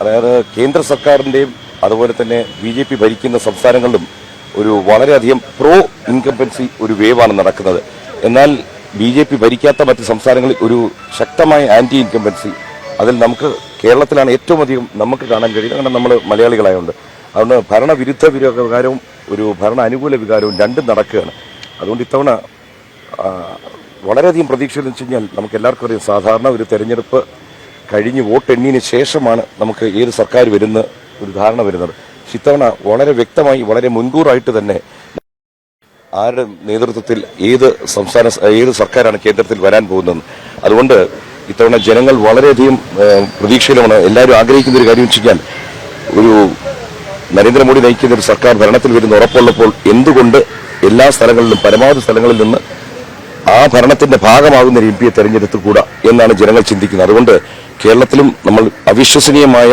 അതായത് കേന്ദ്ര സർക്കാരിന്റെയും അതുപോലെ തന്നെ ബി ജെ പി ഭരിക്കുന്ന സംസ്ഥാനങ്ങളിലും ഒരു വളരെയധികം പ്രോ ഇൻകംപൻസി ഒരു വേവാണ് നടക്കുന്നത്. എന്നാൽ ബി ജെ പി ഭരിക്കാത്ത മറ്റ് സംസ്ഥാനങ്ങളിൽ ഒരു ശക്തമായ ആന്റി ഇൻകംപൻസി അതിൽ നമുക്ക് കേരളത്തിലാണ് ഏറ്റവും അധികം നമുക്ക് കാണാൻ കഴിയുന്നത്. കാരണം നമ്മൾ മലയാളികളായതുകൊണ്ട് അതുകൊണ്ട് ഭരണവിരുദ്ധ വിര- വികാരവും ഒരു ഭരണ അനുകൂല വികാരവും രണ്ടും നടക്കുകയാണ്. അതുകൊണ്ട് ഇത്തവണ വളരെയധികം പ്രതീക്ഷ എന്ന് വെച്ച് കഴിഞ്ഞാൽ നമുക്ക് എല്ലാവർക്കും അറിയാം സാധാരണ ഒരു തെരഞ്ഞെടുപ്പ് കഴിഞ്ഞ് വോട്ടെണ്ണിയതിന് ശേഷമാണ് നമുക്ക് ഏത് സർക്കാർ വരുന്ന ഒരു ധാരണ വരുന്നത്. ഇത്തവണ വളരെ വ്യക്തമായി വളരെ മുൻകൂറായിട്ട് തന്നെ ആരുടെ നേതൃത്വത്തിൽ ഏത് സംസ്ഥാന ഏത് സർക്കാരാണ് കേന്ദ്രത്തിൽ വരാൻ പോകുന്നത്. അതുകൊണ്ട് ഇത്തവണ ജനങ്ങൾ വളരെയധികം പ്രതീക്ഷയിലാണ് എല്ലാവരും ആഗ്രഹിക്കുന്ന ഒരു കാര്യം വെച്ചാൽ ഒരു നരേന്ദ്രമോദി നയിക്കുന്ന ഒരു സർക്കാർ ഭരണത്തിൽ വരുന്ന ഉറപ്പുള്ളപ്പോൾ എന്തുകൊണ്ട് എല്ലാ സ്ഥലങ്ങളിലും പരമാവധി സ്ഥലങ്ങളിൽ നിന്ന് ആ ഭരണത്തിന്റെ ഭാഗമാകുന്ന ഒരു എം പിയെ തെരഞ്ഞെടുത്തുകൂടാ എന്നാണ് ജനങ്ങൾ ചിന്തിക്കുന്നത്. അതുകൊണ്ട് കേരളത്തിലും നമ്മൾ അവിശ്വസനീയമായ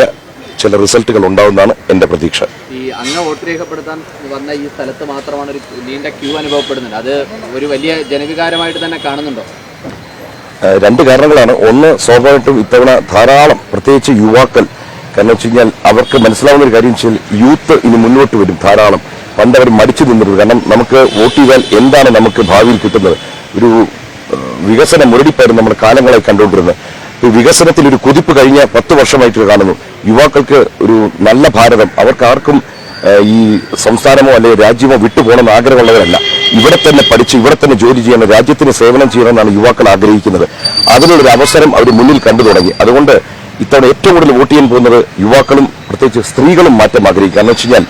ചില റിസൾട്ടുകൾ ഉണ്ടാവുന്നതാണ് എന്റെ പ്രതീക്ഷ. ഈ അംഗ വോട്ട് രേഖപ്പെടുത്താൻ വന്ന ഈ സ്ഥലത്ത് മാത്രമാണ് ഒരു നീണ്ട ക്യൂ അനുഭവപ്പെടുന്നത്. അത് ഒരു വലിയ ജനവികാരമായിട്ട് തന്നെ കാണുന്നുണ്ടോ? രണ്ട് കാരണങ്ങളാണ്. ഒന്ന് സ്വാഭാവികമായിട്ടും ഇത്തവണ ധാരാളം പ്രത്യേകിച്ച് യുവാക്കൾ കാരണം വെച്ച് കഴിഞ്ഞാൽ അവർക്ക് മനസ്സിലാവുന്ന ഒരു കാര്യം വെച്ചാൽ യൂത്ത് ഇനി മുന്നോട്ട് വരും ധാരാളം. പണ്ട് അവർ മടിച്ചു നിന്നിരുന്നു. കാരണം നമുക്ക് വോട്ട് ചെയ്താൽ എന്താണ് നമുക്ക് ഭാവിയിൽ കിട്ടുന്നത്? ഒരു വികസന മുരടിപ്പായിരുന്നു നമ്മുടെ കാലങ്ങളായി കണ്ടുകൊണ്ടിരുന്നത്. വികസനത്തിൽ ഒരു കുതിപ്പ് കഴിഞ്ഞ പത്ത് വർഷമായിട്ട് കാണുന്നു. യുവാക്കൾക്ക് ഒരു നല്ല ഭാരതം. അവർക്ക് ആർക്കും ഈ സംസ്ഥാനമോ അല്ലെങ്കിൽ രാജ്യമോ വിട്ടുപോകണമെന്ന് ആഗ്രഹമുള്ളവരല്ല. ഇവിടെ തന്നെ പഠിച്ച് ഇവിടെ തന്നെ ജോലി ചെയ്യണം രാജ്യത്തിന് സേവനം ചെയ്യണമെന്നാണ് യുവാക്കൾ ആഗ്രഹിക്കുന്നത്. അതിനുള്ളൊരു അവസരം അവർ മുന്നിൽ കണ്ടു തുടങ്ങി. അതുകൊണ്ട് ഇത്തവണ ഏറ്റവും കൂടുതൽ വോട്ട് ചെയ്യാൻ പോകുന്നത് യുവാക്കളും പ്രത്യേകിച്ച് സ്ത്രീകളും മാറ്റം ആഗ്രഹിക്കുക. കാരണം വെച്ച് കഴിഞ്ഞാൽ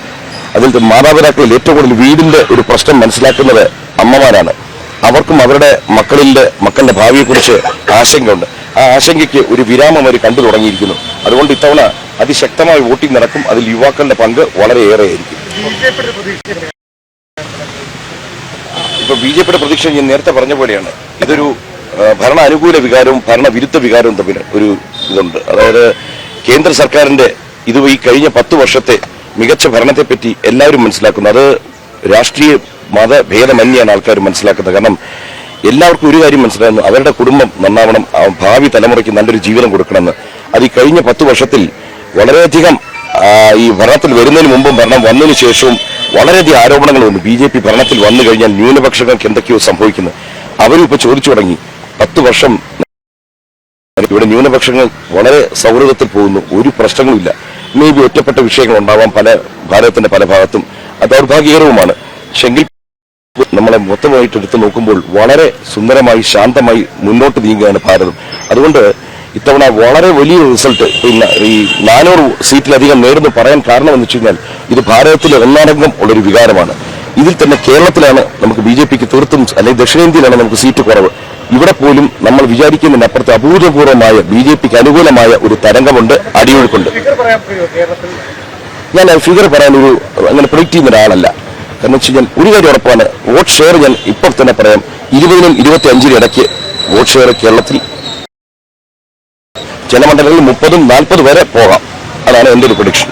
അതിൽ മാതാപിതാക്കളിൽ ഏറ്റവും കൂടുതൽ വീടിന്റെ ഒരു പ്രശ്നം മനസ്സിലാക്കുന്നത് അമ്മമാരാണ്. അവർക്കും അവരുടെ മക്കളിന്റെ മക്കളുടെ ഭാവിയെക്കുറിച്ച് ആശങ്കയുണ്ട്. ആ ആശങ്കയ്ക്ക് ഒരു വിരാമം അവർ കണ്ടു തുടങ്ങിയിരിക്കുന്നു. അതുകൊണ്ട് ഇത്തവണ അതിശക്തമായി വോട്ടിംഗ് നടക്കും. അതിൽ യുവാക്കളുടെ പങ്ക് വളരെയേറെ ആയിരിക്കും ഇപ്പൊ ബി ജെ പിയുടെ പ്രതീക്ഷ ഞാൻ നേരത്തെ പറഞ്ഞ പോലെയാണ്. ഇതൊരു ഭരണ അനുകൂല വികാരവും ഭരണവിരുദ്ധ വികാരവും തമ്മിൽ ഒരു ഇതുണ്ട്. അതായത് കേന്ദ്ര സർക്കാരിന്റെ ഇത് ഈ കഴിഞ്ഞ പത്ത് വർഷത്തെ മികച്ച ഭരണത്തെപ്പറ്റി എല്ലാവരും മനസ്സിലാക്കുന്നു. അത് രാഷ്ട്രീയ മതഭേദമന്യാണ് ആൾക്കാർ മനസ്സിലാക്കുന്നത്. കാരണം എല്ലാവർക്കും ഒരു കാര്യം മനസ്സിലാകുന്നു അവരുടെ കുടുംബം നന്നാവണം. ഭാവി തലമുറയ്ക്ക് നല്ലൊരു ജീവിതം കൊടുക്കണമെന്ന്. അത് ഈ കഴിഞ്ഞ പത്ത് വർഷത്തിൽ വളരെയധികം ഈ ഭരണത്തിൽ വരുന്നതിന് മുമ്പും ഭരണം വന്നതിന് ശേഷവും വളരെയധികം ആരോപണങ്ങളുണ്ട് ബി ജെ പി ഭരണത്തിൽ വന്നു കഴിഞ്ഞാൽ ന്യൂനപക്ഷങ്ങൾക്ക് എന്തൊക്കെയോ സംഭവിക്കുന്നത് അവരും ഇപ്പൊ ചോദിച്ചു തുടങ്ങി. പത്ത് വർഷം ഇവിടെ ന്യൂനപക്ഷങ്ങൾ വളരെ സൗഹൃദത്തിൽ പോകുന്നു. ഒരു പ്രശ്നങ്ങളുമില്ല മേ ബി ഒറ്റപ്പെട്ട വിഷയങ്ങൾ ഉണ്ടാവാം. പല ഭാരതത്തിന്റെ പല ഭാഗത്തും. അത് ദൗർഭാഗ്യകരവുമാണ്. പക്ഷെങ്കിൽ നമ്മളെ മൊത്തമായിട്ട് എടുത്തു നോക്കുമ്പോൾ വളരെ സുന്ദരമായി ശാന്തമായി മുന്നോട്ട് നീങ്ങുകയാണ് ഭാരതം. അതുകൊണ്ട് ഇത്തവണ വളരെ വലിയ റിസൾട്ട് പിന്നെ ഈ നാനൂറ് സീറ്റിലധികം നേടുന്നു പറയാൻ കാരണം എന്ന് വെച്ച് കഴിഞ്ഞാൽ ഇത് ഭാരതത്തിലെ ഒന്നടങ്കം ഉള്ളൊരു വികാരമാണ്. ഇതിൽ തന്നെ കേരളത്തിലാണ് നമുക്ക് ബി ജെ പിക്ക് തീർത്തും അല്ലെങ്കിൽ ദക്ഷിണേന്ത്യയിലാണ് നമുക്ക് സീറ്റ് കുറവ്. ഇവിടെ പോലും നമ്മൾ വിചാരിക്കുന്നതിനപ്പുറത്ത് അഭൂതപൂർവമായ ബി ജെ പിക്ക് അനുകൂലമായ ഒരു തരംഗമുണ്ട് അടിയൊഴുക്കുണ്ട്. ഞാൻ ഫിഗർ പറയാൻ ഒരു അങ്ങനെ പ്രൊഡിക്റ്റ് ചെയ്യുന്ന ഒരാളല്ല. കാരണം വെച്ച് കഴിഞ്ഞാൽ ഒരു കാര്യം ഉറപ്പാണ് വോട്ട് ഷെയർ ഞാൻ ഇപ്പോൾ തന്നെ പറയാം ഇരുപതിനും ഇരുപത്തി അഞ്ചിനും ഇടയ്ക്ക് വോട്ട് ഷെയർ കേരളത്തിൽ ചില മണ്ഡലങ്ങളിൽ മുപ്പതും നാൽപ്പത് വരെ പോകാം. അതാണ് എന്റെ ഒരു പ്രൊഡിക്ഷൻ